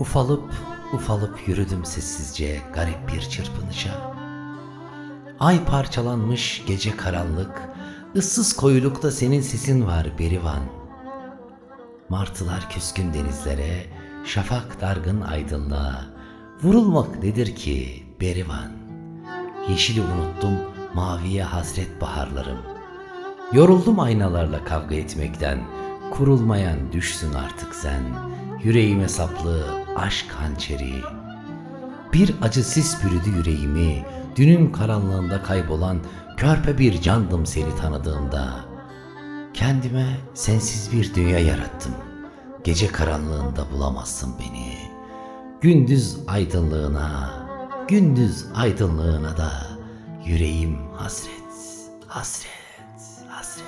Ufalıp ufalıp yürüdüm sessizce garip bir çırpınışa. Ay parçalanmış gece karanlık, ıssız koyulukta senin sesin var berivan. Martılar küskün denizlere, şafak dargın aydınlığa, vurulmak nedir ki berivan?'' Yeşili unuttum, maviye hasret baharlarım. Yoruldum aynalarla kavga etmekten, kurulmayan düşsün artık sen. Yüreğime saplı aşk hançeri. Bir acı sis bürüdü yüreğimi, dünün karanlığında kaybolan körpe bir candım seni tanıdığımda. Kendime sensiz bir dünya yarattım. Gece karanlığında bulamazsın beni. Gündüz aydınlığına, gündüz aydınlığına da yüreğim hasret, hasret, hasret.